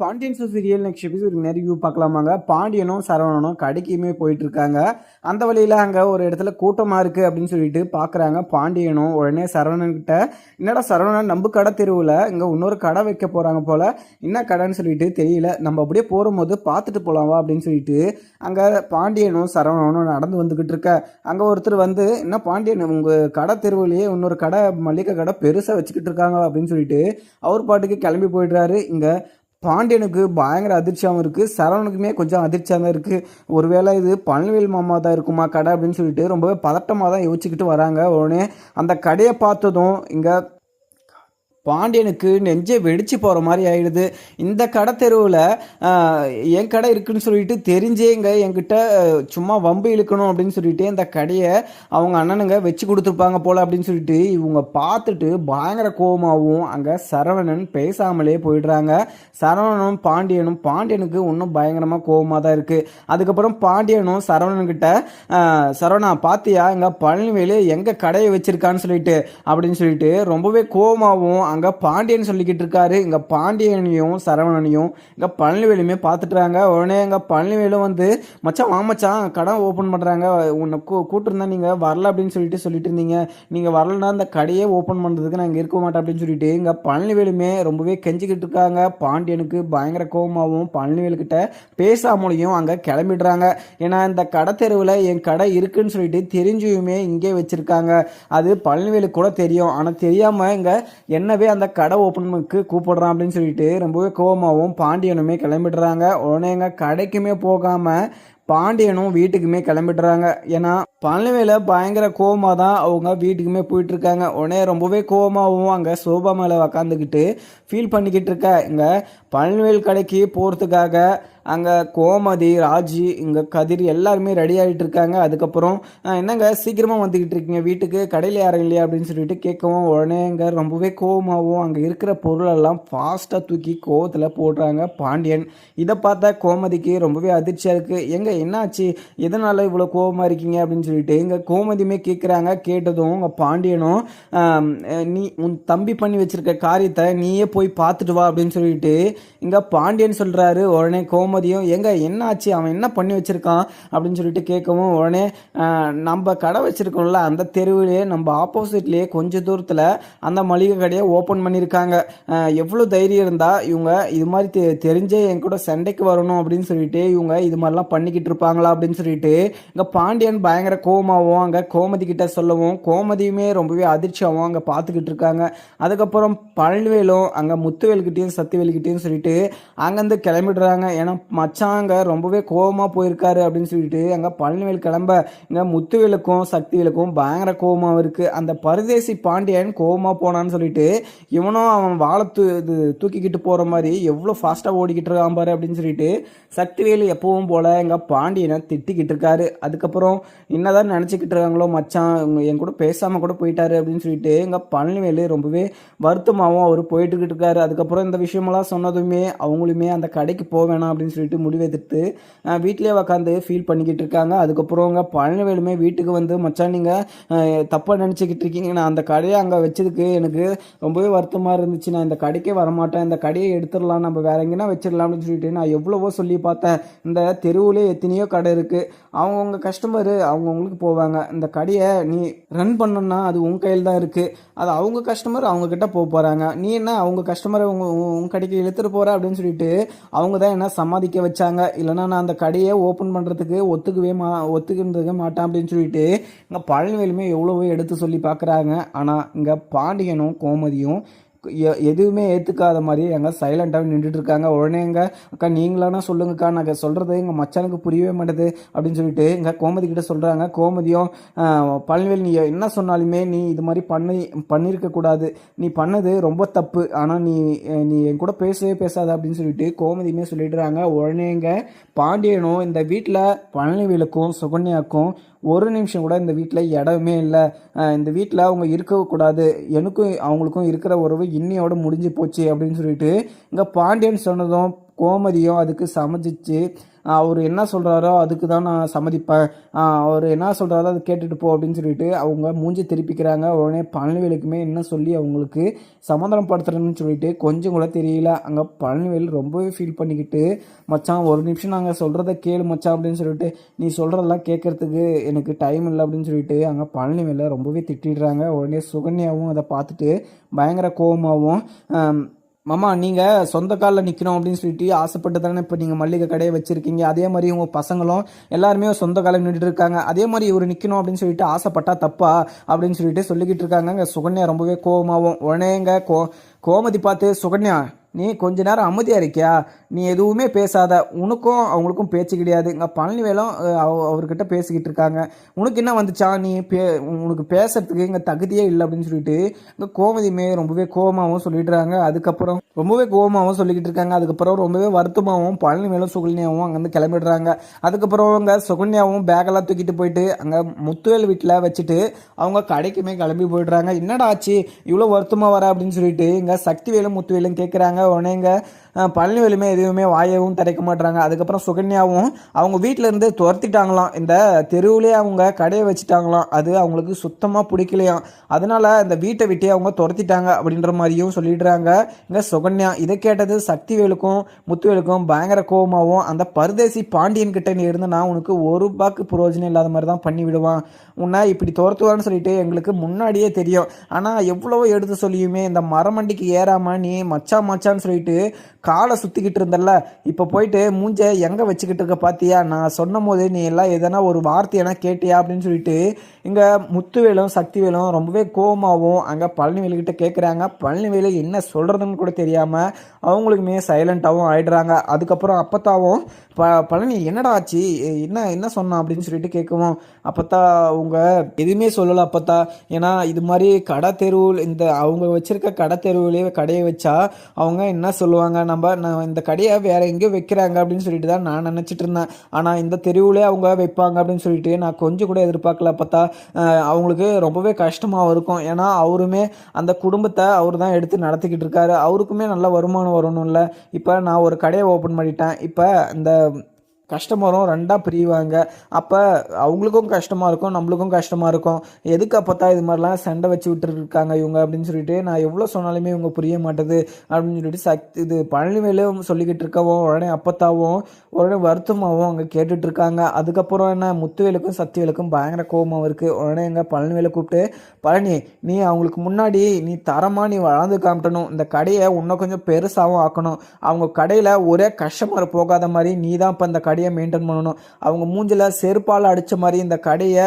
Pandian so serial next episode நிறைய view பார்க்கலாமாங்க. பாண்டியனும் சரவணனும் கடைக்குமே போயிட்டு இருக்காங்க அந்த வழியில் அங்கே ஒரு இடத்துல கூட்டமாக இருக்குது அப்படின்னு சொல்லிட்டு பார்க்குறாங்க பாண்டியனும் உடனே சரவணன்கிட்ட என்னடா சரவணன் நம்ம கடை தெருவில் இங்கே இன்னொரு கடை வைக்க போகிறாங்க போல். என்ன கடைன்னு சொல்லிட்டு தெரியல. நம்ம அப்படியே போகும்போது பார்த்துட்டு போகலாம் வா அப்படின்னு சொல்லிட்டு அங்கே பாண்டியனும் சரவணனும் நடந்து வந்துக்கிட்டு இருக்க. அங்கே ஒருத்தர் வந்து என்ன பாண்டியன் உங்கள் கடை தெருவுலேயே இன்னொரு கடை மளிகை கடை பெருசாக வச்சுக்கிட்டு இருக்காங்க அப்படின்னு சொல்லிட்டு அவர் பாட்டுக்கு கிளம்பி போயிடுறாரு. இங்கே பாண்டியனுக்கு பயங்கர அதிர்ச்சியாகவும் இருக்குது சரவணுக்குமே கொஞ்சம் அதிர்ச்சியாக தான் இருக்குது ஒருவேளை இது பழனிவேல் மாமா தான் இருக்குமா கடை அப்படின்னு சொல்லிட்டு ரொம்பவே பதட்டமாக தான் யோசிச்சுக்கிட்டு வராங்க. உடனே அந்த கடையை பார்த்ததும் இங்கே பாண்டியனுக்கு நெஞ்சே வெடிச்சு போகிற மாதிரி ஆயிடுது. இந்த கடை தெருவில் என் கடை இருக்குன்னு சொல்லிட்டு தெரிஞ்சே இங்கே என்கிட்ட சும்மா வம்பு இழுக்கணும் அப்படின்னு சொல்லிட்டு இந்த கடையை அவங்க அண்ணனுங்க வச்சு கொடுத்துருப்பாங்க போல் அப்படின்னு சொல்லிட்டு இவங்க பார்த்துட்டு பயங்கர கோபமாகவும் அங்கே சரவணன் பேசாமலே போயிடுறாங்க. சரவணனும் பாண்டியனும் பாண்டியனுக்கு இன்னும் பயங்கரமாக கோபமாக தான் இருக்குது அதுக்கப்புறம் பாண்டியனும் சரவணன்கிட்ட அஹ், சரவணா பாத்தியா இங்கே பழனிவேலு எங்கள் கடையை வச்சிருக்கான்னு சொல்லிட்டு அப்படின்னு சொல்லிட்டு ரொம்பவே கோபமாகவும் அங்கே பாண்டியன் சொல்லிக்கிட்டு இருக்காரு. இங்கே பாண்டியனையும் சரவணனையும் இங்கே பழனிவேலுமே பார்த்துட்டுறாங்க. உடனே இங்கே பழனிவேலும் வந்து மச்சான் வாமச்சான் கடை ஓப்பன் பண்ணுறாங்க உன்னை கூ கூட்டிருந்தா நீங்கள் வரல அப்படின்னு சொல்லிட்டு சொல்லிட்டு இருந்தீங்க. நீங்கள் வரலன்னா அந்த கடையே ஓப்பன் பண்ணுறதுக்கு நான் இங்கே இருக்க மாட்டேன் அப்படின்னு சொல்லிட்டு இங்கே பழனிவேலுமே ரொம்பவே கெஞ்சிக்கிட்டு இருக்காங்க. பாண்டியனுக்கு பயங்கர கோபமாகவும் பழனிவேலுக்கிட்ட பேசாமலையும் அங்கே கிளம்பிடுறாங்க. ஏன்னா இந்த கடை தெருவில் என் கடை இருக்குன்னு சொல்லிட்டு தெரிஞ்சுமே இங்கே வச்சுருக்காங்க. அது பழனிவேலுக்கு கூட தெரியும். ஆனால் தெரியாமல் இங்கே என்னவே அந்த கடை ஓப்பனுக்கு கூப்பிடுறான் அப்படின்னு சொல்லிட்டு ரொம்பவே கோபமாகவும் பாண்டியனுமே கிளம்பிடுறாங்க. உடனே எங்கள் கடைக்குமே போகாமல் பாண்டியனும் வீட்டுக்குமே கிளம்பிடுறாங்க. ஏன்னா பழனிவேல பயங்கர கோவமாக தான் அவங்க வீட்டுக்குமே போயிட்டுருக்காங்க. உடனே ரொம்பவே கோவமாகவும் அங்கே சோபா மேலே உக்காந்துக்கிட்டு ஃபீல் பண்ணிக்கிட்டு இருக்க. இங்கே பழனிவேல் கடைக்கு போகிறதுக்காக அங்கே கோமதி ராஜி இங்கே கதிர் எல்லாருமே ரெடி ஆகிட்டு இருக்காங்க. அதுக்கப்புறம் என்னங்க சீக்கிரமாக வந்துக்கிட்டு இருக்கீங்க வீட்டுக்கு? கடையில் யாரும் இல்லையா? அப்படின்னு சொல்லிட்டு கேட்கவும் உடனே இங்கே ரொம்பவே கோவமாகவும் அங்கே இருக்கிற பொருளெல்லாம் ஃபாஸ்ட்டாக தூக்கி கோவத்தில் போடுறாங்க பாண்டியன். இதை பார்த்தா கோமதிக்கு ரொம்பவே அதிர்ச்சியாக இருக்குது எங்கே என்னாச்சு? எதனால் இவ்வளோ கோவமாக இருக்கீங்க? அப்படின்னு சொல்லிட்டு இங்கே கோமதியுமே கேட்குறாங்க கேட்டதும் உங்கள் பாண்டியனும் நீ உன் தம்பி பண்ணி வச்சுருக்க காரியத்தை நீயே போய் பார்த்துட்டு வா அப்படின்னு சொல்லிட்டு இங்கே பாண்டியன் சொல்கிறாரு உடனே கோம கோமதியும் எங்க என்னாச்சு? அவன் என்ன பண்ணி வச்சிருக்கான்? அப்படின்னு சொல்லிட்டு கேட்கவும் உடனே நம்ம கடை வச்சிருக்கோம்ல அந்த தெருவிலேயே நம்ம ஆப்போசிட்லேயே கொஞ்சம் தூரத்தில் அந்த மளிகை கடையை ஓப்பன் பண்ணியிருக்காங்க. எவ்வளோ தைரியம் இருந்தால் இவங்க இது மாதிரி தெ தெரிஞ்சே என் கூட சண்டைக்கு வரணும் அப்படின்னு சொல்லிட்டு இவங்க இது மாதிரிலாம் பண்ணிக்கிட்டு இருப்பாங்களா? அப்படின்னு சொல்லிட்டு இங்கே பாண்டியன் பயங்கர கோமாவும் அங்கே கோமதி கிட்ட சொல்லவும் கோமதியுமே ரொம்பவே அதிர்ச்சியாகவும் அங்கே பார்த்துக்கிட்டு இருக்காங்க. அதுக்கப்புறம் பழனிவேலும் அங்கே முத்துவேல்கிட்டையும் சத்திவேல்கிட்டையும் சொல்லிட்டு அங்கேருந்து கிளம்பிடுறாங்க. ஏன்னா மச்சாங்க ரொம்பவே கோவமாக போயிருக்காரு அப்படின்னு சொல்லிட்டு அங்கே பழனிவேல் கிளம்ப இங்கே முத்துவேலுக்கும் சக்திவேலுக்கும் பயங்கர கோபமாக இருக்குது அந்த பரதேசி பாண்டியன் கோவமாக போனான்னு சொல்லிட்டு இவனும் அவன் வாழை தூ இது தூக்கிக்கிட்டு போகிற மாதிரி எவ்வளோ ஃபாஸ்ட்டாக ஓடிக்கிட்டு இருக்கான் பாரு அப்படின்னு சொல்லிட்டு சக்திவேலு எப்பவும் போல் எங்கள் பாண்டியனை திட்டிக்கிட்டு இருக்காரு. அதுக்கப்புறம் என்னதான் நினச்சிக்கிட்டு இருக்காங்களோ மச்சான் என் கூட பேசாமல் கூட போயிட்டாரு அப்படின்னு சொல்லிட்டு எங்கள் பழனிவேலு ரொம்பவே வருத்தமாகவும் அவர் போயிட்டுக்கிட்டு இருக்காரு. அதுக்கப்புறம் இந்த விஷயமெல்லாம் சொன்னதுமே அவங்களுமே அந்த கடைக்கு போக வேணாம் அப்படின்னு சொல்லிட்டு முடிவெடுத்து அஹ், வீட்டிலேயே உக்காந்து ஃபீல் பண்ணிக்கிட்டு இருக்காங்க. அதுக்கப்புறம் பழனிவேலுமே வீட்டுக்கு வந்து மச்சான் நீங்கள் தப்பாக நினச்சிக்கிட்டு இருக்கீங்க. நான் அந்த கடையை அங்கே வச்சதுக்கு எனக்கு ரொம்பவே வருத்தமாக இருந்துச்சு. நான் இந்த கடைக்கே வரமாட்டேன். இந்த கடையை எடுத்துடலாம். நம்ம வேற எங்கேனா வச்சிடலாம் அப்படின்னு சொல்லிட்டு நான் எவ்வளவோ சொல்லி பார்த்தேன். இந்த தெருவுலே எத்தனையோ கடை இருக்குது அவங்கவுங்க கஸ்டமரு அவங்கவுங்களுக்கு போவாங்க. இந்த கடையை நீ ரன் பண்ணணும்னா அது உன் கையில் தான் இருக்குது அது அவங்க கஸ்டமர் அவங்கக்கிட்ட போக போகிறாங்க நீ என்ன அவங்க கஸ்டமரை உங்க உன் கடைக்கு இழுத்துட்டு போகிற அப்படின்னு சொல்லிட்டு அவங்க தான் என்ன சம்பாதிக்க வச்சாங்க. இல்லைன்னா நான் அந்த கடையை ஓப்பன் பண்ணுறதுக்கு ஒத்துக்கவே மா ஒத்துக்கின்றதுக்க மாட்டேன் அப்படின்னு சொல்லிட்டு இங்கே பழனிவேலுமே எவ்வளவோ எடுத்து சொல்லி பார்க்குறாங்க. ஆனால் இங்கே பாண்டியனும் கோமதியும் எதுவுமே ஏற்றுக்காத மாதிரி எங்க சைலண்ட்டாக நின்றுட்டு இருக்காங்க உடனே எங்க அக்கா நீங்களானா சொல்லுங்கக்கா. நாங்கள் சொல்கிறது எங்கள் மச்சானுக்கு புரியவே மாட்டேது. அப்படின்னு சொல்லிட்டு எங்கள் கோமதி கிட்ட சொல்கிறாங்க கோமதியும் பழனிவேல் நீ என்ன சொன்னாலுமே நீ இது மாதிரி பண்ணி பண்ணியிருக்க கூடாது. நீ பண்ணது ரொம்ப தப்பு. ஆனால் நீ நீ என் கூட பேசவே பேசாத. அப்படின்னு சொல்லிட்டு கோமதியுமே சொல்லிடுறாங்க. உடனேங்க பாண்டியனும் இந்த வீட்டில் பழனிவேலுக்கும் சுகன்யாக்கும் ஒரு நிமிஷம் கூட இந்த வீட்டில் இடமே இல்லை. இந்த வீட்டில் அவங்க இருக்கக்கூடாது எனக்கும் அவங்களுக்கும் இருக்கிற உறவு இன்னையோட முடிஞ்சு போச்சு அப்படின்னு சொல்லிட்டு இங்கே பாண்டியன் சொன்னதும் கோமதியும் அதுக்கு சமைச்சிச்சு அவர் என்ன சொல்கிறாரோ அதுக்கு தான் நான் சம்மதிப்பேன். அவர் என்ன சொல்கிறாரோ அதை கேட்டுட்டு போ அப்படின்னு சொல்லிட்டு அவங்க மூஞ்சி திருப்பிக்கிறாங்க. உடனே பழனிவேலுக்குமே என்ன சொல்லி அவங்களுக்கு சமாதானப்படுத்துறேன்னு சொல்லிட்டு கொஞ்சம் கூட தெரியல. அங்கே பழனிவேல் ரொம்பவே ஃபீல் பண்ணிக்கிட்டு மச்சான் ஒரு நிமிஷம் நாங்கள் சொல்கிறத கேளு மச்சான் அப்படின்னு சொல்லிட்டு நீ சொல்கிறதெல்லாம் கேட்கறதுக்கு எனக்கு டைம் இல்லை அப்படின்னு சொல்லிட்டு அங்கே பழனிவேலை ரொம்பவே திட்டிடுறாங்க. உடனே சுகன்யாவும் அதை பார்த்துட்டு பயங்கர கோபமாகவும் மாமா நீங்கள் சொந்த காலில் நிற்கணும் அப்படின்னு சொல்லிட்டு ஆசைப்பட்டு தானே இப்போ நீங்கள் மல்லிகை கடையை வச்சுருக்கீங்க. அதே மாதிரி உங்கள் பசங்களும் எல்லாருமே சொந்த காலில் நின்றுட்டு இருக்காங்க. அதே மாதிரி இவர் நிற்கணும் அப்படின்னு சொல்லிட்டு ஆசைப்பட்டா தப்பா அப்படின்னு சொல்லிட்டு சொல்லிக்கிட்டு இருக்காங்க சுகன்யா ரொம்பவே கோபமாகவும் உடனே கோ கோமதி பார்த்து சுகன்யா நீ கொஞ்ச நேரம் அமைதியாக இருக்கியா? நீ எதுவுமே பேசாத. உனக்கும் அவங்களுக்கும் பேச்சு கிடையாது. இங்கே பழனிவேலும் அவ- அவர்கிட்ட பேசிக்கிட்டு இருக்காங்க. உனக்கு என்ன வந்துச்சா? நீ பே உனக்கு பேசுறதுக்கு இங்கே தகுதியே இல்லை அப்படின்னு சொல்லிட்டு இங்கே கோமதியுமே ரொம்பவே கோபமாகவும் சொல்லிடுறாங்க. அதுக்கப்புறம் ரொம்பவே கோபமாகவும் சொல்லிக்கிட்டு இருக்காங்க. அதுக்கப்புறம் ரொம்பவே வருத்தமாகவும் பழனிவேலும் சுகன்யாவும் அங்கேருந்து கிளம்பிடுறாங்க. அதுக்கப்புறம் அங்கே சுகன்யாவும் பேக்கெல்லாம் தூக்கிட்டு போயிட்டு அங்கே முத்துவேல் வீட்டில் வச்சுட்டு அவங்க கடைக்குமே கிளம்பி போயிடுறாங்க. என்னடா ஆச்சு? இவ்வளோ வருத்தமாக வர அப்படின்னு சொல்லிட்டு இங்கே சக்திவேலும் முத்துவேலும் கேட்குறாங்க உடனே இங்கே பழனிவேலுமே எதுவுமே வாயவும் திறக்க மாட்டுறாங்க அதுக்கப்புறம் சுகன்யாவும் அவங்க வீட்டிலேருந்து துரத்திட்டாங்களாம். இந்த தெருவுலேயே அவங்க கடையை வச்சுட்டாங்களாம். அது அவங்களுக்கு சுத்தமாக பிடிக்கலையாம். அதனால இந்த வீட்டை விட்டே அவங்க துரத்திட்டாங்க அப்படின்ற மாதிரியும் சொல்லிடுறாங்க. இங்கே சுகன்யா இதை கேட்டது சக்திவேலுக்கும் முத்துவேலுக்கும் பயங்கர கோபமாகவும் அந்த பரதேசி பாண்டியன் கிட்ட நீ இருந்தனா உனக்கு ஒரு பாக்கு புரோஜனம் இல்லாத மாதிரி தான் பண்ணி விடுவான். உன்னை இப்படி துரத்துவான்னு சொல்லிட்டு எங்களுக்கு முன்னாடியே தெரியும். ஆனால் எவ்வளவோ எடுத்து சொல்லியுமே இந்த மரமண்டிக்கு ஏறாமல் நீ மச்சா மச்சான் மச்சான்னு சொல்லிட்டு காலை சுற்றிக்கிட்டு இருந்தல்ல. இப்போ போயிட்டு மூஞ்ச எங்கே வச்சுக்கிட்டு இருக்க பார்த்தியா நான் சொன்னும் போது நீ எல்லாம் எதனா ஒரு வார்த்தையெல்லாம் கேட்டியா? அப்படின்னு சொல்லிட்டு இங்கே முத்துவேலும் சக்திவேலும் ரொம்பவே கோபமாகவும் அங்கே பழனிவேலுக்கிட்ட கேட்குறாங்க பழனிவேலு என்ன சொல்கிறதுன்னு கூட தெரியாமல் அவங்களுக்குமே சைலண்ட்டாகவும் ஆயிடுறாங்க. அதுக்கப்புறம் அப்பத்தாவும் ப பழனி என்னடா ஆச்சு? என்ன என்ன சொன்னான்? அப்படின்னு சொல்லிட்டு கேட்கவும் அப்பத்தா அவங்க எதுவுமே சொல்லலை அப்பத்தா. ஏன்னா இது மாதிரி கடை தெருவில் இந்த அவங்க வச்சுருக்க கடை தெருவுலேயே கடையை வச்சா அவங்க என்ன சொல்லுவாங்க நம்ம நான் இந்த கடையை வேற எங்கேயோ வைக்கிறாங்க அப்படின்னு சொல்லிட்டு தான் நான் நினச்சிட்டு இருந்தேன். ஆனால் இந்த தெருவுலேயே அவங்க வைப்பாங்க அப்படின்னு சொல்லிட்டு நான் கொஞ்சம் கூட எதிர்பார்க்கல. பார்த்தா அவங்களுக்கு ரொம்பவே கஷ்டமாக இருக்கும். ஏன்னா அவருமே அந்த குடும்பத்தை அவர் தான் எடுத்து நடத்திக்கிட்டு இருக்காரு. அவருக்குமே நல்ல வருமானம் வரணும்ல. இப்போ நான் ஒரு கடையை ஓப்பன் பண்ணிட்டேன். இப்போ இந்த கஷ்டமரும் ரெண்டாக பிரிவாங்க. அப்போ அவங்களுக்கும் கஷ்டமாக இருக்கும் நம்மளுக்கும் கஷ்டமாக இருக்கும். எதுக்கு அப்போ இது மாதிரிலாம் சண்டை வச்சு விட்டுருக்காங்க இவங்க அப்படின்னு சொல்லிட்டு நான் எவ்வளோ சொன்னாலுமே இவங்க புரிய மாட்டேது அப்படின்னு சொல்லிட்டு சக்தி இது பழனிவேலும் சொல்லிக்கிட்டு இருக்கவும் உடனே அப்பத்தாவும் உடனே வருத்தமாகவும் அங்கே கேட்டுட்டு இருக்காங்க. அதுக்கப்புறம் என்ன முத்துவேலுக்கும் சக்திவேலுக்கும் பயங்கர கோபமாக இருக்குது உடனே எங்கள் பழனிவேலை கூப்பிட்டு பழனி நீ அவங்களுக்கு முன்னாடி நீ தரமாக நீ வளர்ந்து காமிட்டணும் இந்த கடையை இன்னும் கொஞ்சம் பெருசாகவும் ஆக்கணும். அவங்க கடையில் ஒரே கஸ்டமர் போகாத மாதிரி நீ தான் இப்போ இந்த கடையை மெயின்டைன் பண்ணணும். அவங்க மூஞ்சில் செருப்பால் அடித்த மாதிரி இந்த கடையை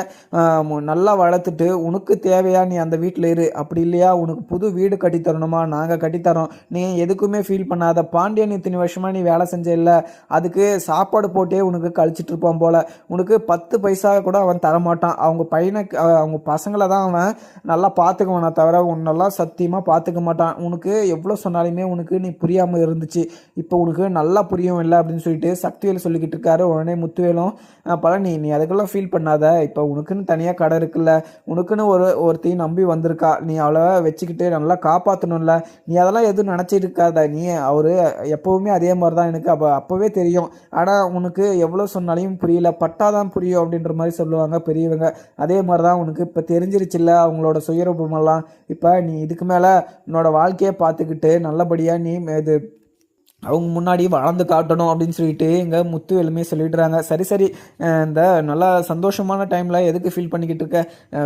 நல்லா வளர்த்துட்டு உனக்கு தேவையா நீ அந்த வீட்டில் இரு. அப்படி இல்லையா? உனக்கு புது வீடு கட்டி தரணுமா? நாங்கள் கட்டித்தரோம் நீ எதுக்குமே ஃபீல் பண்ணாத. பாண்டியன் இத்தனை வருஷமாக நீ வேலை செஞ்ச இல்லை. அதுக்கு சாப்பாடு போட்டே உனக்கு கழிச்சிட்டு இருப்பான் போல். உனக்கு பத்து பைசா கூட அவன் தரமாட்டான். அவங்க பையனை அவங்க பசங்களை தான் அவன் நல்லா பார்த்துக்குவானா தவிர உன்னெல்லாம் சத்தியமாக பார்த்துக்க மாட்டான். உனக்கு எவ்வளோ சொன்னாலுமே உனக்கு நீ புரியாமல் இருந்துச்சு. இப்போ உனக்கு நல்லா புரியும் இல்லை அப்படின்னு சொல்லிட்டு சக்திவேல் சொல்லிக்கிட்டு இருக்காரு உடனே முத்துவேலும் பழனி நீ அதுக்கெல்லாம் ஃபீல் பண்ணாத. இப்போ உனக்குன்னு தனியாக கடை இருக்குல்ல. உனக்குன்னு ஒரு ஒருத்தையும் நம்பி வந்திருக்கா. நீ அவளை வச்சுக்கிட்டு நல்லா காப்பாற்றணும்ல நீ அதெல்லாம் எதுவும் நினச்சிட்டு இருக்காத நீ அவர் எப்போவுமே அதே மாதிரி தான் எனக்கு. அப்போ அப்போவே தெரியும். ஆனால் உனக்கு எவ்வளோ சொன்னாலையும் புரியல. பட்டாதான் புரியும். அப்படின்ற மாதிரி சொல்லுவாங்க பெரியவங்க. அதே மாதிரி தான் உனக்கு இப்போ தெரிஞ்சிருச்சுல்ல அவங்களோட சுயரூபமெல்லாம். இப்போ நீ இதுக்கு மேலே உன்னோட வாழ்க்கையை பார்த்துக்கிட்டு நல்லபடியாக நீ இது அவங்க முன்னாடி வளர்ந்து காட்டணும் அப்படின்னு சொல்லிட்டு எங்கள் முத்து எல்லாமே சொல்லிடுறாங்க. சரி சரி. இந்த நல்லா சந்தோஷமான டைமில் எதுக்கு ஃபீல் பண்ணிக்கிட்டு இருக்க?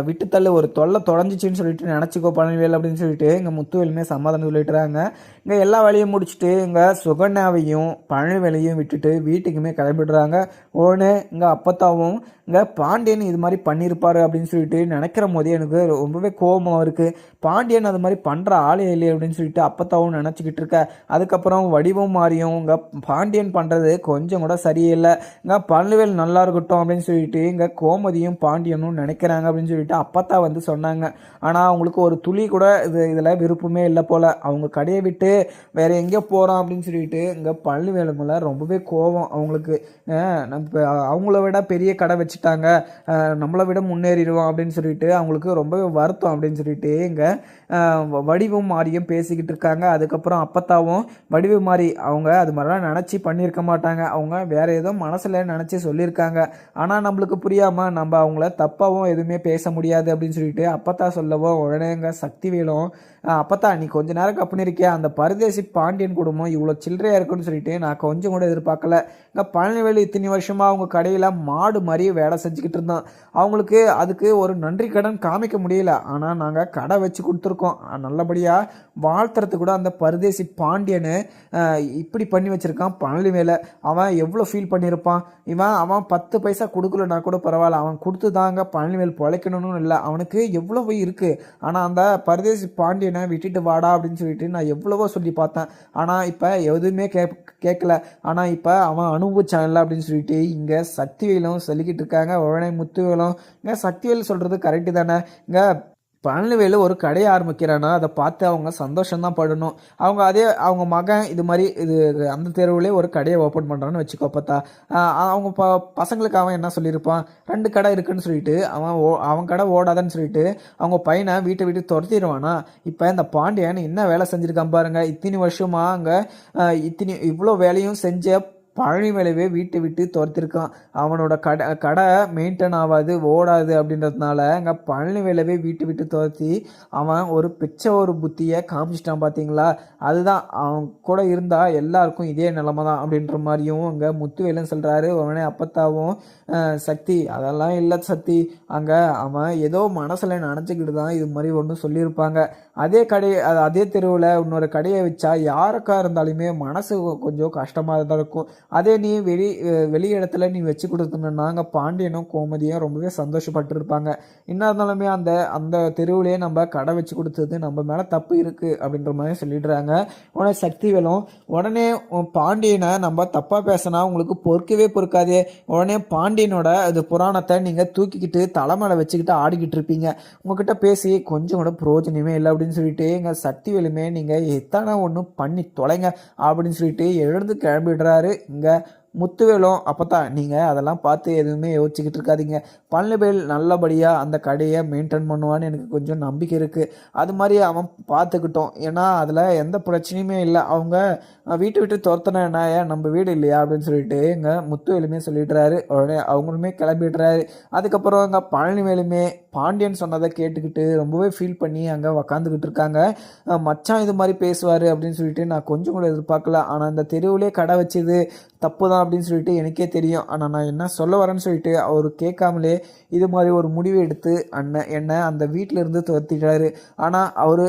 விட்டுத்தள்ளு ஒரு தொல்லை தொலைஞ்சிச்சின்னு சொல்லிட்டு நினச்சிக்கோ பழனிவேல் அப்படின்னு சொல்லிட்டு எங்கள் முத்து எல்லாமே சமாதானம் சொல்லிட்டுறாங்க இங்கே எல்லா வேலையும் முடிச்சுட்டு இங்கே சுகன்யாவையும் பழனிவேலையும் விட்டுட்டு வீட்டுக்குமே கிளம்பிடுறாங்க. உடனே இங்கே அப்பத்தாவும் இங்கே பாண்டியன் இது மாதிரி பண்ணியிருப்பார் அப்படின்னு சொல்லிட்டு நினைக்கிற போதே எனக்கு ரொம்பவே கோபமாக இருக்குது பாண்டியன் அது மாதிரி பண்ணுற ஆளே இல்லையே அப்படின்னு சொல்லிட்டு அப்பத்தாவும் நினச்சிக்கிட்டு இருக்க. அதுக்கப்புறம் வடிவம் மாறியும். இங்கே பாண்டியன் பண்ணுறது கொஞ்சம் கூட சரியில்லை. இங்கே பழனிவேல் நல்லா இருக்கட்டும் அப்படின்னு சொல்லிட்டு இங்கே கோமதியும் பாண்டியனும் நினைக்கிறாங்க அப்படின்னு சொல்லிட்டு அப்பத்தா வந்து சொன்னாங்க. ஆனால் அவங்களுக்கு ஒரு துளி கூட இது இதில் விருப்பமே இல்லை போல். அவங்க கடையை விட்டு வேற எங்கேயோ போகிறோம் அப்படின்னு சொல்லிட்டு இங்கே பழனிவேலு மேலே ரொம்பவே கோபம் அவங்களுக்கு நம்ம அவங்கள விட பெரிய கடை வச்சுட்டாங்க. நம்மளை விட முன்னேறிடுவோம் அப்படின்னு சொல்லிட்டு அவங்களுக்கு ரொம்பவே வருத்தம் அப்படின்னு சொல்லிட்டு இங்கே வடிவும் மாறியும் பேசிக்கிட்டு இருக்காங்க. அதுக்கப்புறம் அப்பத்தாவும் வடிவு மாறி அவங்க அது மாதிரிலாம் நினச்சி பண்ணியிருக்க மாட்டாங்க. அவங்க வேற ஏதோ மனசில் நினச்சி சொல்லியிருக்காங்க. ஆனால் நம்மளுக்கு புரியாமல் நம்ம அவங்கள தப்பாகவும் எதுவுமே பேச முடியாது அப்படின்னு சொல்லிட்டு அப்பத்தா சொல்லவோ உடனே எங்க சக்தி வேலும் அப்பத்தா நீ கொஞ்ச நேரம் கப்புனு இருக்கிய? அந்த பரதேசி பாண்டியன் குடும்பம் இவ்வளோ சில்லறையாக இருக்குன்னு சொல்லிட்டு நான் கொஞ்சம் கூட எதிர்பார்க்கல. இங்கே பழனிவேலி இத்தனை வருஷமாக அவங்க கடையில் மாடு மாதிரி வேலை செஞ்சுக்கிட்டு இருந்தோம் அவங்களுக்கு அதுக்கு ஒரு நன்றி கடன் காமிக்க முடியல. ஆனால் நாங்கள் கடை வச்சு கொடுத்துருக்கோம். நல்லபடியாக வாழ்த்துறதுக்கு கூட அந்த பரதேசி பாண்டியனு இப்படி பண்ணி வச்சுருக்கான் பழனிவேலை. அவன் எவ்வளோ ஃபீல் பண்ணியிருப்பான்? இவன் அவன் பத்து பைசா கொடுக்கலனா கூட பரவாயில்ல. அவன் கொடுத்து தாங்க பழனிவேல் பிழைக்கணும்னு இல்லை. அவனுக்கு எவ்வளவு இருக்குது ஆனால் அந்த பரதேசி பாண்டியன் விட்டுட்டு வாடா அப்படின்னு சொல்லிட்டு நான் எவ்வளவோ சொல்லி பார்த்தேன். ஆனால் இப்போ எதுவுமே கே கேட்கல ஆனால் இப்போ அவன் அனுபவிச்சான்ல அப்படின்னு சொல்லிட்டு இங்கே சக்திவேலும் சொல்லிக்கிட்டு இருக்காங்க. உடனே முத்துவேலும். இங்கே சக்திவேல் சொல்கிறது கரெக்டு தானே? இங்கே பழனிவேலு ஒரு கடையை ஆரம்பிக்கிறானா? அதை பார்த்து அவங்க சந்தோஷம்தான் படணும். அவங்க அதே அவங்க மகன் இது மாதிரி இது அந்த தெருவுலேயே ஒரு கடையை ஓப்பன் பண்ணுறான்னு வச்சுக்கோ பார்த்தா. அவங்க ப பசங்களுக்கு அவன் என்ன சொல்லியிருப்பான்? ரெண்டு கடை இருக்குன்னு சொல்லிட்டு அவன் ஓ அவன் கடை ஓடாதன்னு சொல்லிட்டு அவங்க பையனை வீட்டை விட்டு துரத்திடுவானா? இப்போ இந்த பாண்டியன் என்ன வேலை செஞ்சுருக்கான் பாருங்கள் இத்தனை வருஷமாக அங்கே இத்தனி இவ்வளோ வேலையும் செஞ்ச பழனி வீட்டை விட்டு துரத்திருக்கான். அவனோட கடை கடை மெயின்டைன் ஆகாது ஓடாது அப்படின்றதுனால அங்கே பழனி வீட்டை விட்டு துரத்தி அவன் ஒரு பிச்சை ஒரு புத்தியை காமிச்சிட்டான் பார்த்தீங்களா அதுதான். அவன் கூட இருந்தால் எல்லாருக்கும் இதே நிலமை தான் அப்படின்ற மாதிரியும் அங்கே முத்துவேலன் சொல்கிறாரு உடனே அப்பத்தாவும் சக்தி அதெல்லாம் இல்லை சக்தி. அங்கே அவன் ஏதோ மனசில் நினச்சிக்கிட்டு தான் இது மாதிரி ஒன்று சொல்லியிருப்பாங்க. அதே கடை அது- அதே தெருவில் இன்னொரு கடையை வச்சா யாருக்கா இருந்தாலுமே மனசு கொஞ்சம் கஷ்டமாக தான் இருக்கும். அதே நீ வெளி வெளி இடத்துல நீ வச்சு கொடுத்தோம்னா அங்கே பாண்டியனும் கோமதியும் ரொம்பவே சந்தோஷப்பட்டிருப்பாங்க. என்ன இருந்தாலுமே அந்த அந்த தெருவுலேயே நம்ம கடை வச்சு கொடுத்தது நம்ம மேலே தப்பு இருக்குது அப்படின்ற மாதிரி சொல்லிடுறாங்க. உடனே சக்திவேலும் உடனே பாண்டியனை நம்ம தப்பாக பேசினா உங்களுக்கு பொறுக்கவே பொறுக்காதே. உடனே பாண்டியனோட அது புராணத்தை நீங்கள் தூக்கிக்கிட்டு தலைமையில வச்சுக்கிட்டு ஆடிக்கிட்டு இருப்பீங்க. உங்ககிட்ட பேசி கொஞ்சம் கூட பிரயோஜனமே இல்லை அப்படின்னு சொல்லிட்டு எங்கள் சக்தி வேலுமே நீங்கள் எத்தனை ஒன்று பண்ணி தொலைங்க அப்படின்னு சொல்லிட்டு எழுந்து கிளம்பிடுறாரு. இங்கே முத்துவேலும் அப்பதான் நீங்கள் அதெல்லாம் பார்த்து எதுவுமே யோசிச்சுக்கிட்டு இருக்காதீங்க. பழனிவேல் நல்லபடியாக அந்த கடையை மெயின்டைன் பண்ணுவான்னு எனக்கு கொஞ்சம் நம்பிக்கை இருக்குது அது மாதிரி அவன் பார்த்துக்கிட்டோம். ஏன்னா அதில் எந்த பிரச்சனையுமே இல்லை. அவங்க வீட்டு வீட்டை விட்டு துரத்தின என்ன நம்ம வீடு இல்லையா? அப்படின்னு சொல்லிட்டு எங்கள் முத்துவேலுமே சொல்லிடுறாரு. உடனே அவங்களுமே கிளம்பிடுறாரு. அதுக்கப்புறம் இங்கே பழனிவேலுமே பாண்டியன் சொன்னதை கேட்டுக்கிட்டு ரொம்பவே ஃபீல் பண்ணி அங்கே உக்காந்துக்கிட்டு இருக்காங்க. மச்சான் இது மாதிரி பேசுவார் அப்படின்னு சொல்லிட்டு நான் கொஞ்சம் கூட எதிர்பார்க்கல. ஆனால் அந்த தெருவுலேயே கடை வச்சது தப்பு தான் அப்படின்னு சொல்லிட்டு எனக்கே தெரியும். ஆனால் நான் என்ன சொல்ல வரேன்னு சொல்லிட்டு அவர் கேட்காமலே இது மாதிரி ஒரு முடிவு எடுத்து அண்ணன் என்னை அந்த வீட்டிலேருந்து துரத்திட்டாரு. ஆனால் அவர்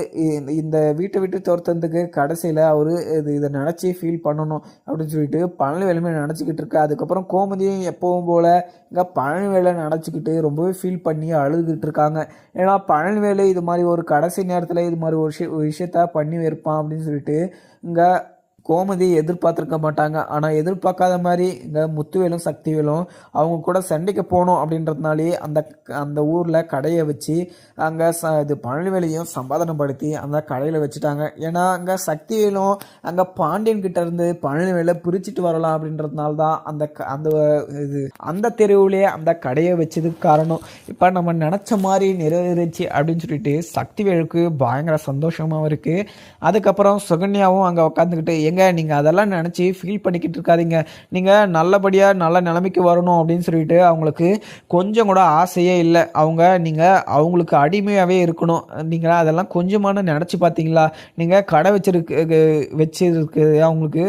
இந்த வீட்டை விட்டு துரத்துறதுக்கு கடைசியில் அவர் இது இதை நினச்சி ஃபீல் பண்ணணும் அப்படின்னு சொல்லிட்டு பழனி வேலுமே நினச்சிக்கிட்டு இருக்கு அதுக்கப்புறம் கோமதியும் எப்பவும் போல் இங்கே பழனி வேலை நினச்சிக்கிட்டு ரொம்பவே ஃபீல் பண்ணி அழுதுகிட்டு இருக்காங்க. ஏன்னா பழனி வேலை இது மாதிரி ஒரு கடைசி நேரத்தில் இது மாதிரி ஒரு ஒரு விஷயத்த பண்ணி வைப்பான் அப்படின்னு சொல்லிட்டு இங்கே கோமதியை எதிர்பார்த்துருக்க மாட்டாங்க. ஆனால் எதிர்பார்க்காத மாதிரி இங்கே முத்துவேலும் சக்திவேலும் அவங்க கூட சண்டைக்கு போகணும் அப்படின்றதுனாலே அந்த அந்த ஊரில் கடையை வச்சு அங்கே ச இது பழனிவேலையும் சம்பாதனப்படுத்தி அந்த கடையில் வச்சுட்டாங்க. ஏன்னா அங்கே சக்திவேலும் அங்கே பாண்டியன் கிட்ட இருந்து பழனிவேலை பிரிச்சுட்டு வரலாம் அப்படின்றதுனால தான் அந்த க- அந்த இது அந்த தெருவுலேயே அந்த கடையை வச்சதுக்கு காரணம். இப்போ நம்ம நினச்ச மாதிரி நிறைவேறிச்சு அப்படின்னு சொல்லிட்டு சக்திவேலுக்கு பயங்கர சந்தோஷமாகவும் இருக்குது அதுக்கப்புறம் சுகன்யாவும் அங்கே உட்காந்துக்கிட்டு ஏங்க நீங்கள் அதெல்லாம் நினச்சி ஃபீல் பண்ணிக்கிட்டு இருக்காதீங்க. நீங்கள் நல்லபடியாக நல்ல நிலைமைக்கு வரணும் அப்படின்னு சொல்லிட்டு அவங்களுக்கு கொஞ்சம் கூட ஆசையே இல்லை. அவங்க நீங்கள் அவங்களுக்கு அடிமையாகவே இருக்கணும். நீங்கள் அதெல்லாம் கொஞ்சமான நினச்சி பார்த்தீங்களா? நீங்கள் கடை வச்சிருக்கு வச்சிருக்கு அவங்களுக்கு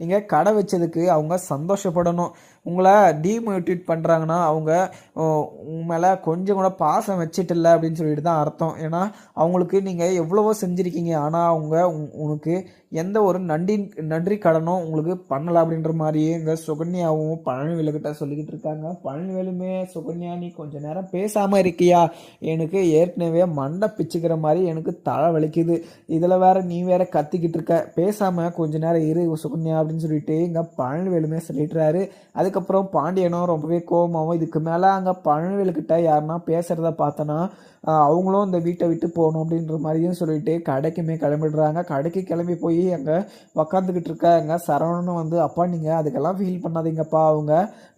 நீங்கள் கடை வச்சதுக்கு அவங்க சந்தோஷப்படணும். உங்களை டீமோட்டிவேட் பண்ணுறாங்கன்னா அவங்க உங்க மேலே கொஞ்சம் கூட பாசம் வச்சிட்டில்ல அப்படின்னு சொல்லிட்டு தான் அர்த்தம். ஏன்னா அவங்களுக்கு நீங்கள் எவ்வளவோ செஞ்சுருக்கீங்க. ஆனால் அவங்க உ- உனக்கு எந்த ஒரு நன்றி நன்றி கடனும் உங்களுக்கு பண்ணலை அப்படின்ற மாதிரியே இங்கே சுகன்யாவும் பழனிவேலுக்கிட்ட சொல்லிக்கிட்டு இருக்காங்க. பழனிவேலுமே சுகன்யா நீ கொஞ்ச நேரம் பேசாமல் இருக்கியா? எனக்கு ஏற்கனவே மண்டை பிச்சுக்கிற மாதிரி எனக்கு தலை வலிக்குது. இதில் வேற நீ வேற கத்திக்கிட்டு இருக்க. பேசாமல் கொஞ்ச நேரம் இரு சுகன்யா அப்படின்னு சொல்லிட்டு இங்கே பழனிவேலுமே சொல்லிட்டுறாரு அதுக்கப்புறம் பாண்டியனும் ரொம்பவே கோபமாகவும் இதுக்கு மேலே அங்கே பழனிவேலுக்கிட்ட யாருன்னா பேசுகிறத பார்த்தோன்னா அவங்களும் இந்த வீட்டை விட்டு போகணும் அப்படின்ற மாதிரியும் சொல்லிட்டு கடைக்குமே கிளம்பிடுறாங்க. கடைக்கு கிளம்பி போய் அங்கே உக்காந்துக்கிட்டு இருக்காங்க சரவணனும் வந்து அப்பா நீங்கள் அதுக்கெல்லாம் ஃபீல் பண்ணாதீங்கப்பா அவங்க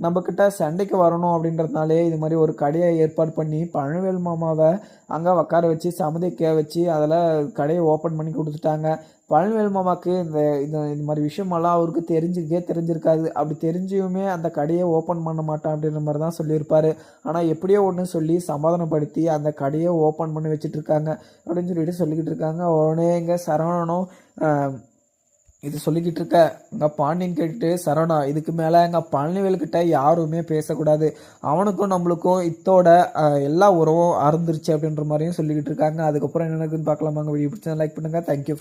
நம்மக்கிட்ட சண்டைக்கு வரணும் அப்படின்றதுனாலே இது மாதிரி ஒரு கடையை ஏற்பாடு பண்ணி பழனிவேல் மாமாவை அங்கே உக்கார வச்சு சமதிக்க வச்சு அதில் கடையை ஓப்பன் பண்ணி கொடுத்துட்டாங்க. பழனிவேல் மாமாக்கு இந்த இந்த இந்த மாதிரி விஷயமெல்லாம் அவருக்கு தெரிஞ்சுக்கே தெரிஞ்சிருக்காது. அப்படி தெரிஞ்சுமே அந்த கடையை ஓப்பன் பண்ண மாட்டான் அப்படின்ற மாதிரி தான் சொல்லியிருப்பாரு. ஆனால் எப்படியோ ஒன்று சொல்லி சமாதானப்படுத்தி அந்த கடையை ஓப்பன் பண்ணி வச்சுட்டு இருக்காங்க அப்படின்னு சொல்லிட்டு சொல்லிக்கிட்டு இருக்காங்க. உடனே இங்கே சரவணனும் இது சொல்லிக்கிட்டு இருக்க எங்கள் பாண்டியன் கேட்டுட்டு சரவணா இதுக்கு மேலே எங்கள் பழனிவேல்கிட்ட யாருமே பேசக்கூடாது. அவனுக்கும் நம்மளுக்கும் இத்தோட எல்லா உறவும் அறந்துருச்சு அப்படின்ற மாதிரியும் சொல்லிக்கிட்டு இருக்காங்க. அதுக்கப்புறம் என்ன நடக்குதுன்னு பார்க்கலாமாங்க. வீடியோ பிடிச்சா லைக் பண்ணுங்கள் தேங்க்யூ